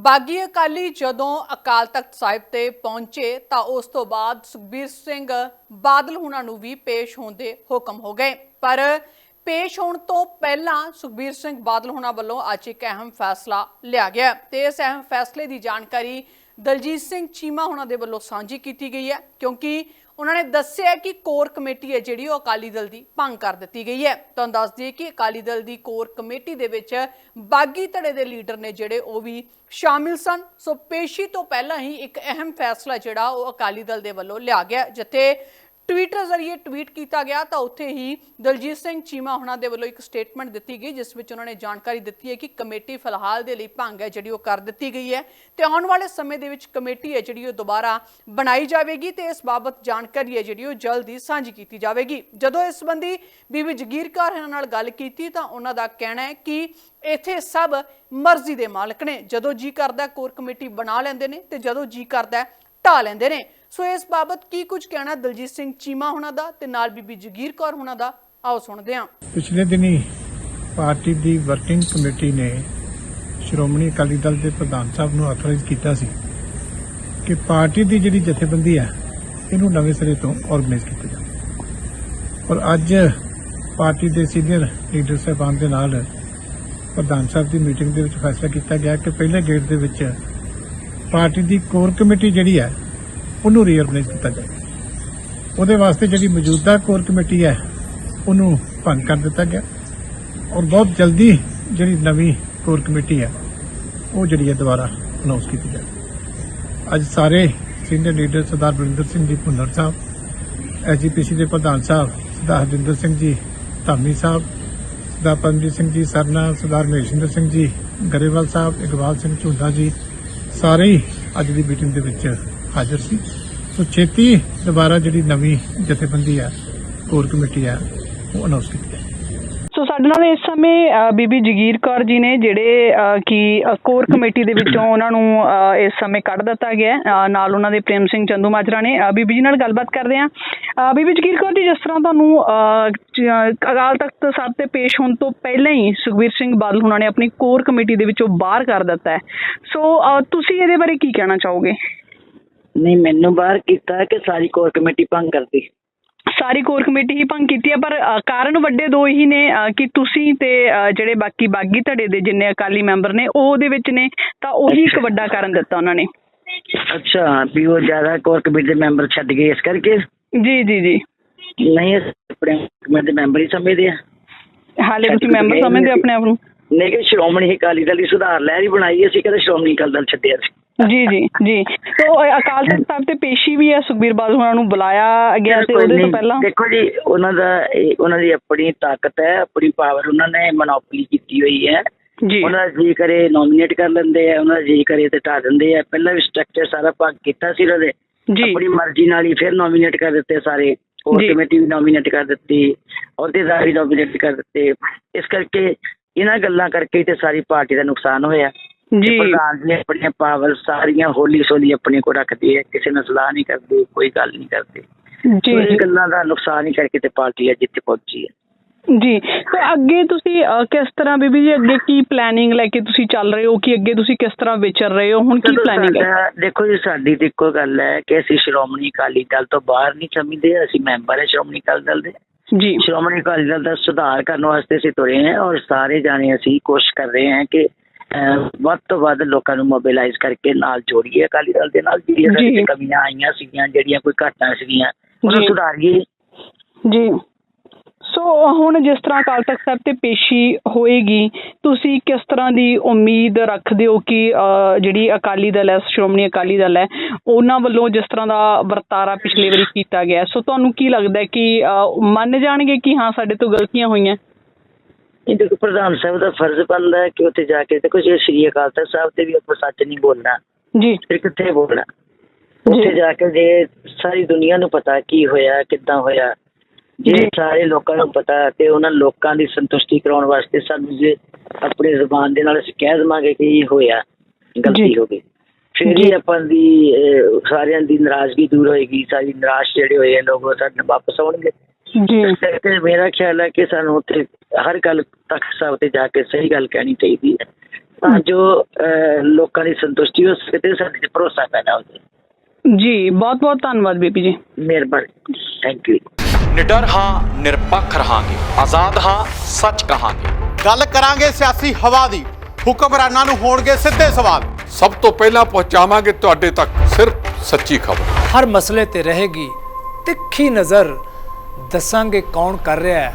ਬਾਗੀ ਅਕਾਲੀ ਜਦੋਂ ਅਕਾਲ ਤਖਤ ਸਾਹਿਬ ਤੇ ਪਹੁੰਚੇ ਤਾਂ ਉਸ ਤੋਂ ਬਾਅਦ ਸੁਖਬੀਰ ਸਿੰਘ ਬਾਦਲ ਹੁਣਾਂ ਨੂੰ ਵੀ ਪੇਸ਼ ਹੋਣ ਦੇ ਹੁਕਮ ਹੋ ਗਏ। ਪਰ ਪੇਸ਼ ਹੋਣ ਤੋਂ ਪਹਿਲਾਂ ਸੁਖਬੀਰ ਸਿੰਘ ਬਾਦਲ ਹੁਣਾਂ ਵੱਲੋਂ ਅੱਜ ਇੱਕ ਅਹਿਮ ਫੈਸਲਾ ਲਿਆ ਗਿਆ ਤੇ ਇਸ ਅਹਿਮ ਫੈਸਲੇ ਦੀ ਜਾਣਕਾਰੀ ਦਲਜੀਤ ਸਿੰਘ ਚੀਮਾ ਹੁਣਾਂ ਦੇ ਵੱਲੋਂ ਸਾਂਝੀ ਕੀਤੀ ਗਈ ਹੈ ਕਿਉਂਕਿ ਉਹਨਾਂ ਨੇ ਦੱਸਿਆ ਕਿ ਕੋਰ ਕਮੇਟੀ ਹੈ ਜਿਹੜੀ ਉਹ ਅਕਾਲੀ ਦਲ ਦੀ ਭੰਗ ਕਰ ਦਿੱਤੀ ਗਈ ਹੈ। ਤੁਹਾਨੂੰ ਦੱਸ ਦਈਏ ਕਿ ਅਕਾਲੀ ਦਲ ਦੀ ਕੋਰ ਕਮੇਟੀ ਦੇ ਵਿੱਚ ਬਾਗੀ ਧੜੇ ਦੇ ਲੀਡਰ ਨੇ ਜਿਹੜੇ ਉਹ ਵੀ ਸ਼ਾਮਿਲ ਸਨ। ਸੋ ਪੇਸ਼ੀ ਤੋਂ ਪਹਿਲਾਂ ਹੀ ਇੱਕ ਅਹਿਮ ਫੈਸਲਾ ਜਿਹੜਾ ਉਹ ਅਕਾਲੀ ਦਲ ਦੇ ਵੱਲੋਂ ਲਿਆ ਗਿਆ। ਜਿੱਥੇ ਟਵਿੱਟਰ ਜ਼ਰੀਏ ਟਵੀਟ ਕੀਤਾ ਗਿਆ ਤਾਂ ਉੱਥੇ ਹੀ ਦਲਜੀਤ ਸਿੰਘ ਚੀਮਾ ਹੁਣਾਂ ਦੇ ਵੱਲੋਂ ਇੱਕ ਸਟੇਟਮੈਂਟ ਦਿੱਤੀ ਗਈ, ਜਿਸ ਵਿੱਚ ਉਹਨਾਂ ਨੇ ਜਾਣਕਾਰੀ ਦਿੱਤੀ ਹੈ ਕਿ ਕਮੇਟੀ ਫਿਲਹਾਲ ਦੇ ਲਈ ਭੰਗ ਹੈ, ਜਿਹੜੀ ਉਹ ਕਰ ਦਿੱਤੀ ਗਈ ਹੈ। ਤੇ ਆਉਣ ਵਾਲੇ ਸਮੇਂ ਦੇ ਵਿੱਚ ਕਮੇਟੀ ਹੈ, ਜਿਹੜੀ ਉਹ ਦੁਬਾਰਾ ਬਣਾਈ ਜਾਵੇਗੀ ਤੇ ਇਸ ਬਾਬਤ ਜਾਣਕਾਰੀ ਹੈ, ਜਿਹੜੀ ਉਹ ਜਲਦ ਹੀ ਸਾਂਝੀ ਕੀਤੀ ਜਾਵੇਗੀ। ਜਦੋਂ ਇਸ ਸੰਬੰਧੀ ਬੀਬੀ ਜਗੀਰ ਕੌਰ ਇਹਨਾਂ ਨਾਲ ਗੱਲ ਕੀਤੀ ਤਾਂ ਉਹਨਾਂ ਦਾ ਕਹਿਣਾ ਹੈ ਕਿ ਇੱਥੇ ਸਭ ਮਰਜ਼ੀ ਦੇ ਮਾਲਕ ਨੇ। ਜਦੋਂ ਜੀ ਕਰਦਾ ਕੋਰ ਕਮੇਟੀ ਬਣਾ ਲੈਂਦੇ ਨੇ ਤੇ ਜਦੋਂ ਜੀ ਕਰਦਾ ਢਾ ਲੈਂਦੇ ਨੇ। ਸੋ ਇਸ ਬਾਬਤ ਕੀ ਕੁਝ ਕਹਿਣਾ ਦਲਜੀਤ ਸਿੰਘ ਚੀਮਾ ਹੁਣਾਂ ਦਾ ਤੇ ਨਾਲ ਬੀਬੀ ਜਗੀਰ ਕੌਰ ਹੁਣਾਂ ਦਾ? ਆਓ ਸੁਣਦੇ ਹਾਂ। ਪਿਛਲੇ ਦਿਨੀ ਪਾਰਟੀ ਦੀ ਵਰਕਿੰਗ ਕਮੇਟੀ ਨੇ ਸ਼੍ਰੋਮਣੀ ਅਕਾਲੀ ਦਲ ਦੇ ਪ੍ਰਧਾਨ ਸਾਹਿਬ ਨੂੰ ਆਥੋਰਾਈਜ਼ ਕੀਤਾ ਸੀ ਕਿ ਪਾਰਟੀ ਦੀ ਜਿਹੜੀ ਜਥੇਬੰਦੀ ਹੈ, ਇਹਨੂੰ ਨਵੇਂ ਸਿਰੇ ਤੋਂ ਆਰਗੇਨਾਈਜ਼ ਕੀਤਾ ਜਾਵੇ। ਔਰ ਅੱਜ ਪਾਰਟੀ ਦੇ ਸੀਨੀਅਰ ਲੀਡਰ ਸਾਹਿਬਾਨ ਦੇ ਨਾਲ ਪ੍ਰਧਾਨ ਸਾਹਿਬ ਦੀ ਮੀਟਿੰਗ ਦੇ ਵਿੱਚ ਫੈਸਲਾ ਕੀਤਾ ਗਿਆ ਕਿ ਪਹਿਲੇ ਗੇੜ ਦੇ ਵਿੱਚ ਪਾਰਟੀ ਦੀ ਕੋਰ ਕਮੇਟੀ ਜਿਹੜੀ ਹੈ ਉਹਨੂੰ ਰੀਆਰਗੇਨਾਈਜ਼ ਕੀਤਾ ਜਾਵੇ ਉਹਦੇ ਵਾਸਤੇ ਜਿਹੜੀ ਮੌਜੂਦਾ ਕੋਰ ਕਮੇਟੀ ਹੈ, ਉਹਨੂੰ ਭੰਗ ਕਰ ਦਿੱਤਾ ਗਿਆ। ਔਰ ਬਹੁਤ ਜਲਦੀ ਜਿਹੜੀ ਨਵੀਂ ਕੋਰ ਕਮੇਟੀ ਹੈ, ਉਹ ਜਿਹੜੀ ਹੈ ਦੁਬਾਰਾ ਅਨਾਉਂਸ ਕੀਤੀ ਜਾਵੇ ਅੱਜ ਸਾਰੇ ਸੀਨੀਅਰ ਲੀਡਰ ਸਰਦਾਰ ਬਲਿੰਦਰ ਸਿੰਘ ਜੀ ਭੁੰਨਰ ਸਾਹਿਬ ਐਜੀਪੀਸੀ ਦੇ ਪ੍ਰਧਾਨ ਸਾਹਿਬ ਸਰਦਾਰ ਹਰਜਿੰਦਰ ਸਿੰਘ ਜੀ ਧਾਮੀ ਸਾਹਿਬ, ਸਰਦਾਰ ਪਰਮਜੀਤ ਸਿੰਘ ਜੀ ਸਰਨਾ, ਸਰਦਾਰ ਮਹੇਸ਼ਿੰਦਰ ਸਿੰਘ ਜੀ ਗਰੇਵਾਲ ਸਾਹਿਬ, ਇਕਬਾਲ ਸਿੰਘ ਝੁੰਡਾ ਜੀ, ਸਾਰੇ ਹੀ ਅੱਜ ਦੀ ਮੀਟਿੰਗ ਦੇ ਵਿੱਚ ਹਾਜ਼ਰ ਸੀ। ਸੋ ਛੇਤੀ ਦੁਬਾਰਾ ਜਿਹੜੀ ਨਵੀਂ ਜਥੇਬੰਦੀ ਹੈ ਕੋਰ ਕਮੇਟੀ ਹੈ ਉਹ ਅਨਾਉਂਸ ਕੀਤੀ ਜਾਵੇ ਸੋ ਸਾਡੇ ਨਾਲ ਇਸ ਸਮੇਂ ਬੀਬੀ ਜਗੀਰ ਕੌਰ ਜੀ ਨੇ ਜਿਹੜੇ ਕਿ ਕੋਰ ਕਮੇਟੀ ਦੇ ਵਿੱਚੋਂ ਉਹਨਾਂ ਨੂੰ ਇਸ ਸਮੇਂ ਕੱਢ ਦਿੱਤਾ ਗਿਆ ਨਾਲ ਉਹਨਾਂ ਦੇ ਪ੍ਰੇਮ ਸਿੰਘ ਚੰਦੂ ਮਾਜਰਾ ਨੇ। ਬੀਬੀ ਜੀ ਨਾਲ ਗੱਲਬਾਤ ਕਰਦੇ ਹਾਂ। ਬੀਬੀ ਜਗੀਰ ਕੌਰ ਜੀ, ਜਿਸ ਤਰ੍ਹਾਂ ਤੁਹਾਨੂੰ ਅਕਾਲ ਤਖਤ ਸਾਹਿਬ ਤੇ ਪੇਸ਼ ਹੋਣ ਤੋਂ ਪਹਿਲਾਂ ਹੀ ਸੁਖਬੀਰ ਸਿੰਘ ਬਾਦਲ ਹੁਣਾਂ ਨੇ ਆਪਣੀ ਕੋਰ ਕਮੇਟੀ ਦੇ ਵਿੱਚੋਂ ਬਾਹਰ ਕਰ ਦਿੱਤਾ ਹੈ। ਸੋ ਤੁਸੀਂ ਇਹਦੇ ਬਾਰੇ ਕੀ ਕਹਿਣਾ ਚਾਹੋਗੇ? ਨਹੀਂ ਮੈਨੂੰ ਬਾਹਰ ਕੀਤਾ ਕਿ ਸਾਰੀ ਕੋਰ ਕਮੇਟੀ ਭੰਗ ਕਰਦੀ ਸਾਰੀ ਕੋਰ ਕਮੇਟੀ ਹੀ ਭੰਗ ਕੀਤੀ ਹੈ ਪਰ ਕਾਰਨ ਵੱਡੇ ਦੋ ਹੀ ਨੇ ਕਿ ਤੁਸੀਂ ਤੇ ਜਿਹੜੇ ਬਾਕੀ ਬਾਗੀ ਧੜੇ ਦੇ ਜਿੰਨੇ ਅਕਾਲੀ ਮੈਂਬਰ ਨੇ ਉਹ ਉਹਦੇ ਵਿੱਚ ਨੇ ਤਾਂ ਉਹੀ ਇੱਕ ਵੱਡਾ ਕਾਰਨ ਦਿੱਤਾ ਉਹਨਾਂ ਨੇ। ਅੱਛਾ ਵੀ ਉਹ ਜ਼ਿਆਦਾ ਕੋਰ ਕਮੇਟੀ ਦੇ ਮੈਂਬਰ ਛੱਡ ਗਏ ਇਸ ਕਰਕੇ? ਜੀ ਜੀ ਜੀ। ਨਹੀਂ ਆਪਣੇ ਕਮੇਟੀ ਦੇ ਮੈਂਬਰ ਹੀ ਸਮਝਦੇ ਆ। ਹਾਲੇ ਤੁਸੀਂ ਮੈਂਬਰ ਸਮਝਦੇ। ਆਪਣੇ ਆਪ ਨੂੰ? ਨਹੀਂ ਕਿ ਸ਼੍ਰੋਮਣੀ ਅਕਾਲੀ ਦਲ ਦੀ ਸੁਧਾਰ ਲਹਿਰ ਹੀ ਬਣਾਈ ਅਸੀਂ ਕਦੇ ਸ਼੍ਰੋਮਣੀ ਅਕਾਲੀ ਦਲ ਛੱਡਿਆ ਸੀ ਜੀ ਜੀ ਜੀ। ਤੋ ਅਕਾਲ ਤਖਤ ਸਾਹਿਬ ਤੇ ਪੇਸ਼ੀ ਵੀ ਹੈ ਸੁਖਬੀਰ ਬਾਦਲ ਹੁਣਾਂ ਨੂੰ ਬੁਲਾਇਆ ਗਿਆ ਤੇ ਉਹਦੇ ਤੋਂ ਪਹਿਲਾਂ? ਦੇਖੋ ਜੀ ਉਹਨਾਂ ਦਾ ਉਹਨਾਂ ਦੀ ਆਪਣੀ ਤਾਕਤ ਹੈ ਆਪਣੀ ਪਾਵਰ ਉਹਨਾਂ ਨੇ ਮਨੋਪਲੀ ਕੀਤੀ ਹੋਈ ਹੈ। ਜੀ। ਉਹਨਾਂ ਜੀ ਕਰੇ ਨੋਮੀਨੇਟ ਕਰ ਲੈਂਦੇ ਆ ਉਹਨਾਂ ਜੀ ਕਰੇ ਤੇ ਢਾ ਦਿੰਦੇ ਆ। ਪਹਿਲਾਂ ਵੀ ਸਟਰਕਚਰ ਸਾਰਾ ਭਾਗ ਕੀਤਾ ਸੀ ਉਹਨਾਂ ਦੇ ਜੀ। ਆਪਣੀ ਮਰਜ਼ੀ ਨਾਲ ਹੀ ਫਿਰ ਨੋਮੀਨੇਟ ਕਰ ਦਿੱਤੇ ਸਾਰੇ। ਜੀ। ਕਮੇਟੀ ਵੀ ਨੋਮੀਨੇਟ ਕਰ ਦਿੱਤੀ ਅਹੁਦੇਦਾਰ ਵੀ ਨੋਮੀਨੇਟ ਕਰ ਦਿੱਤੇ। ਇਸ ਕਰਕੇ ਇਹਨਾਂ ਗੱਲਾਂ ਕਰਕੇ ਤੇ ਸਾਰੀ ਪਾਰਟੀ ਦਾ ਨੁਕਸਾਨ ਹੋਇਆ। ਜੀ। ਪ੍ਰਧਾਨ ਜੀ ਆਪਣੀਆਂ ਪਾਵਰ ਸਾਰੀਆਂ ਹੋਲੀ ਸੋਲੀ ਆਪਣੇ ਕੋਲ ਰੱਖਦੇ ਆ ਕਿਸੇ ਨਾਲ ਸਲਾਹ ਨਹੀਂ ਕਰਦੇ ਕੋਈ ਗੱਲ ਨਹੀਂ ਕਰਦੇ। ਜੀ। ਇਹ ਗੱਲਾਂ ਦਾ ਨੁਕਸਾਨ ਹੀ ਕਰਕੇ ਤੇ ਪਾਰਟੀ ਅੱਜ ਇੱਥੇ ਪਹੁੰਚੀ ਹੈ। ਜੀ। ਤੇ ਅੱਗੇ ਤੁਸੀਂ ਕਿਸ ਤਰ੍ਹਾਂ ਬੀਬੀ ਜੀ ਅੱਗੇ ਕੀ ਪਲੈਨਿੰਗ ਲੈ ਕੇ ਤੁਸੀਂ ਚੱਲ ਰਹੇ ਹੋ? ਕਿ ਅੱਗੇ ਤੁਸੀਂ ਕਿਸ ਤਰ੍ਹਾਂ ਵਿਚਰ ਰਹੇ ਹੋ? ਹੁਣ ਕੀ ਪਲੈਨਿੰਗ ਹੈ? ਦੇਖੋ ਜੀ ਸਾਡੀ ਤੇ ਇੱਕੋ ਗੱਲ ਹੈ ਕਿ ਅਸੀਂ ਸ਼੍ਰੋਮਣੀ ਅਕਾਲੀ ਦਲ ਤੋਂ ਬਾਹਰ ਨਹੀਂ ਸਮਝਦੇ ਅਸੀਂ ਮੈਂਬਰ ਹੈ ਸ਼੍ਰੋਮਣੀ ਅਕਾਲੀ ਦਲ ਦੇ। ਜੀ। ਸ਼੍ਰੋਮਣੀ ਅਕਾਲੀ ਦਲ ਦਾ ਸੁਧਾਰ ਕਰਨ ਵਾਸਤੇ ਅਸੀਂ ਤੁਰੇ ਹਾਂ ਔਰ ਸਾਰੇ ਜਾਣੇ ਅਸੀਂ ਕੋਸ਼ਿਸ਼ ਕਰ ਰਹੇ ਹਾਂ ਕਿ ਵੱਧ ਤੋਂ ਵੱਧ ਲੋਕਾਂ ਨੂੰ ਮੋਬਿਲਾਈਜ਼ ਕਰਕੇ ਨਾਲ ਜੋੜੀਏ ਅਕਾਲੀ ਦਲ ਦੇ ਨਾਲ ਜਿਹੜੀਆਂ। ਸਾਡੀਆਂ ਕਮੀਆਂ ਆਈਆਂ ਸੀਗੀਆਂ ਜਿਹੜੀਆਂ ਕੋਈ ਘਾਟਾਂ ਸੀਗੀਆਂ ਉਹਨੂੰ। ਸੁਧਾਰੀਏ ਜੀ ਸੋ ਹੁਣ ਜਿਸ ਤਰ੍ਹਾਂ ਅਕਾਲ ਤਖਤ ਸਾਹਿਬ ਤੇ ਪੇਸ਼ੀ ਹੋਏਗੀ ਤੁਸੀਂ ਕਿਸ ਤਰ੍ਹਾਂ ਦੀ ਉਮੀਦ ਰੱਖਦੇ ਹੋ ਕਿ ਜਿਹੜੀ ਅਕਾਲੀ ਦਲ ਹੈ ਸ਼੍ਰੋਮਣੀ ਅਕਾਲੀ ਦਲ ਹੈ ਉਹਨਾਂ ਵੱਲੋਂ ਜਿਸ ਤਰ੍ਹਾਂ ਦਾ ਵਰਤਾਰਾ ਪਿਛਲੇ ਵਾਰੀ ਕੀਤਾ ਗਿਆ ਸੋ ਤੁਹਾਨੂੰ ਕੀ ਲੱਗਦਾ ਕਿ ਮੰਨ ਜਾਣਗੇ ਕਿ ਹਾਂ ਸਾਡੇ ਤੋਂ ਗਲਤੀਆਂ ਹੋਈਆਂ ਇਹ ਦੇਖੋ ਪ੍ਰਧਾਨ ਸਾਹਿਬ ਦਾ ਫਰਜ਼ ਬਣਦਾ ਹੈ ਕਿ ਉੱਥੇ ਜਾ ਕੇ ਦੇਖੋ ਜੇ ਸ੍ਰੀ ਅਕਾਲ ਤਖਤ ਸਾਹਿਬ ਤੇ ਵੀ ਆਪਾਂ ਸੱਚ ਨਹੀਂ ਬੋਲਣਾ ਜੀ ਫਿਰ ਕਿੱਥੇ ਬੋਲਣਾ। ਉੱਥੇ ਜਾ ਕੇ ਜੇ ਸਾਰੀ ਦੁਨੀਆ ਨੂੰ ਪਤਾ ਕੀ ਹੋਇਆ ਕਿੱਦਾਂ ਹੋਇਆ ਜੇ। ਸਾਰੇ ਲੋਕਾਂ ਨੂੰ ਪਤਾ ਤੇ ਉਹਨਾਂ ਲੋਕਾਂ ਦੀ ਸੰਤੁਸ਼ਟੀ ਕਰਾਉਣ ਵਾਸਤੇ ਸਾਨੂੰ ਜੇ ਆਪਣੀ ਜ਼ੁਬਾਨ ਦੇ ਨਾਲ ਅਸੀਂ ਕਹਿ ਦੇਵਾਂਗੇ ਕਿ ਇਹ ਹੋਇਆ। ਗਲਤੀ ਹੋ ਗਈ ਫਿਰ ਜੀ। ਹੀ ਆਪਾਂ ਦੀ ਸਾਰਿਆਂ ਦੀ ਨਾਰਾਜ਼ਗੀ ਦੂਰ ਹੋਏਗੀ ਸਾਰੀ ਨਿਰਾਸ਼ ਜਿਹੜੇ ਹੋਏ ਲੋਕ ਸਾਡੇ ਵਾਪਸ ਆਉਣਗੇ ਜੀ ਮੇਰਾ ਖਿਆਲ ਹੈ ਕਿ ਸਾਨੂੰ ਉੱਥੇ ਹਰ ਗੱਲ ਤਖਤ ਸਾਹਿਬ ਤੇ ਜਾ ਕੇ ਸਹੀ ਗੱਲ ਕਹਿਣੀ ਚਾਹੀਦੀ ਹੈ। ਤਾਂ ਜੋ ਲੋਕਾਂ ਦੀ ਸੰਤੁਸ਼ਟੀ ਹੋ ਸਕੇ ਤੇ ਸਾਡੇ ਤੇ ਭਰੋਸਾ ਪੈਦਾ ਹੋ ਜਾਏ ਜੀ ਬਹੁਤ ਬਹੁਤ ਧੰਨਵਾਦ ਬੀਬੀ ਜੀ। ਮਿਹਰਬਾਨੀ। ਥੈਂਕ ਯੂ ਨਿਡਰ ਹਾਂ ਨਿਰਪੱਖ ਰਹਾਂਗੇ। ਆਜ਼ਾਦ ਹਾਂ ਸੱਚ ਕਹਾਂਗੇ। ਗੱਲ ਕਰਾਂਗੇ ਸਿਆਸੀ ਹਵਾ ਦੀ। ਹੁਕਮਰਾਨਾਂ ਨੂੰ ਹੋਣਗੇ ਸਿੱਧੇ ਸਵਾਲ। ਸਭ ਤੋਂ ਪਹਿਲਾਂ ਪਹੁੰਚਾਵਾਂਗੇ ਤੁਹਾਡੇ ਤੱਕ ਸਿਰਫ ਸੱਚੀ ਖਬਰ। ਹਰ ਮਸਲੇ ਤੇ ਰਹੇਗੀ ਤਿੱਖੀ ਨਜ਼ਰ। ਦੱਸਾਂਗੇ ਕੌਣ ਕਰ ਰਿਹਾ ਹੈ।